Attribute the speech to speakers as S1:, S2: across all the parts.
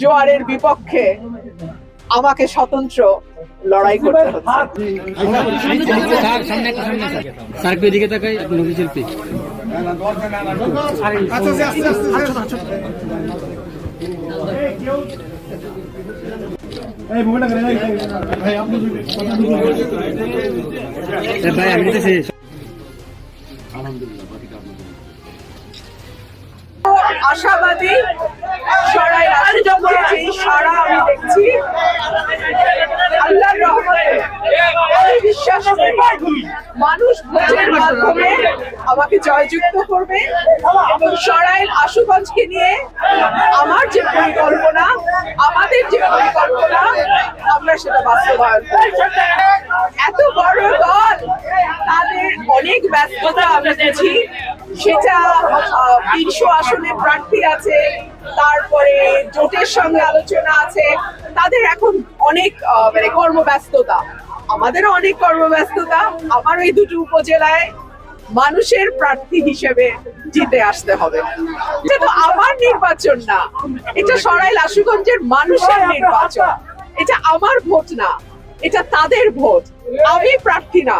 S1: জোয়ারের বিপক্ষে আমাকে স্বতন্ত্র লড়াই করতে হচ্ছে।
S2: একটা সামনে স্যার স্যার একটু এদিকে তাকাই নবী শিল্পী এ ভাই আমি নিতেছি
S1: আশাবাদী সরাই রাষ্ট্রযন্ত্রের যে সারা আমি দেখছি আল্লাহর রহমতে আমি বিশ্বাস মানুষ ভোটের মাধ্যমে আমাকে জয়যুক্ত করবে এবং সরাইল আশুগঞ্জকে নিয়ে আমার যে পরিকল্পনা, আমাদের যে পরিকল্পনা, আমরা সেটা বাস্তবায়ন এত বড় দল, তাদের অনেক ব্যস্ততা আমরা বুঝি। সেটা তিনশো আসনে প্রার্থী আছে, তারপরে জোটের সঙ্গে আলোচনা আছে, তাদের এখন অনেক মানে কর্মব্যস্ততা। আমাদেরও অনেক কর্মব্যস্ততা। আমার ওই দুটো উপজেলায় মানুষের প্রার্থী হিসেবে জিতে আসতে হবে। এটা তো আমার নির্বাচন না। এটা সরাইল আশুগঞ্জের মানুষের নির্বাচন। এটা আমার ভোট না। এটা তাদের ভোট। আমি প্রার্থী না।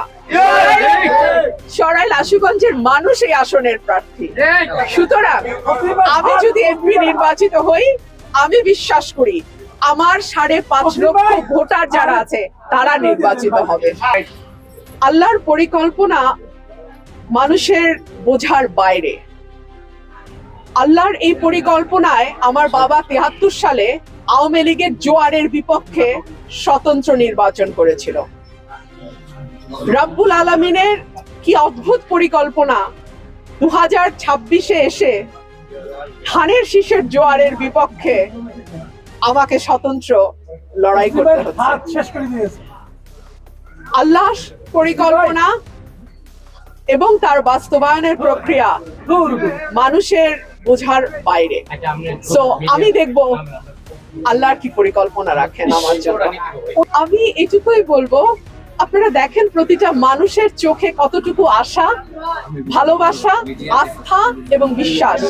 S1: সরাইল আশুগঞ্জের মানুষ এই আসনের প্রার্থী। সুতরাং আমি যদি এমপি নির্বাচিত হই, আমি বিশ্বাস করি, আমার সাড়ে পাঁচ লক্ষ ভোটার যারা আছে তারা নির্বাচিত হবে। আল্লাহর পরিকল্পনা মানুষের বোঝার বাইরে। আল্লাহর এই পরিকল্পনায় আমার বাবা তেহাত্তর সালে আওয়ামী লীগের জোয়ারের বিপক্ষে স্বতন্ত্র নির্বাচন করেছিল। রাব্বুল আলমিনের কি অদ্ভুত পরিকল্পনা। দু হাজার ছাব্বিশে এসে ধানের শীষের জোয়ারের বিপক্ষে আমাকে স্বতন্ত্র লড়াই করতে হচ্ছে। আল্লাহ পরিকল্পনা এবং তার বাস্তবায়নের প্রক্রিয়া মানুষের বোঝার বাইরে। সো আমি দেখব আল্লাহর কি পরিকল্পনা রাখেন আমার জন্য। আমি এটুকুই বলব আপনারা দেখেন প্রতিটা মানুষের চোখে কতটুকু আশা ভালোবাসা আস্থা এবং বিশ্বাস।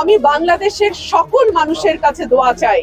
S1: আমি বাংলাদেশের সকল মানুষের কাছে দোয়া চাই।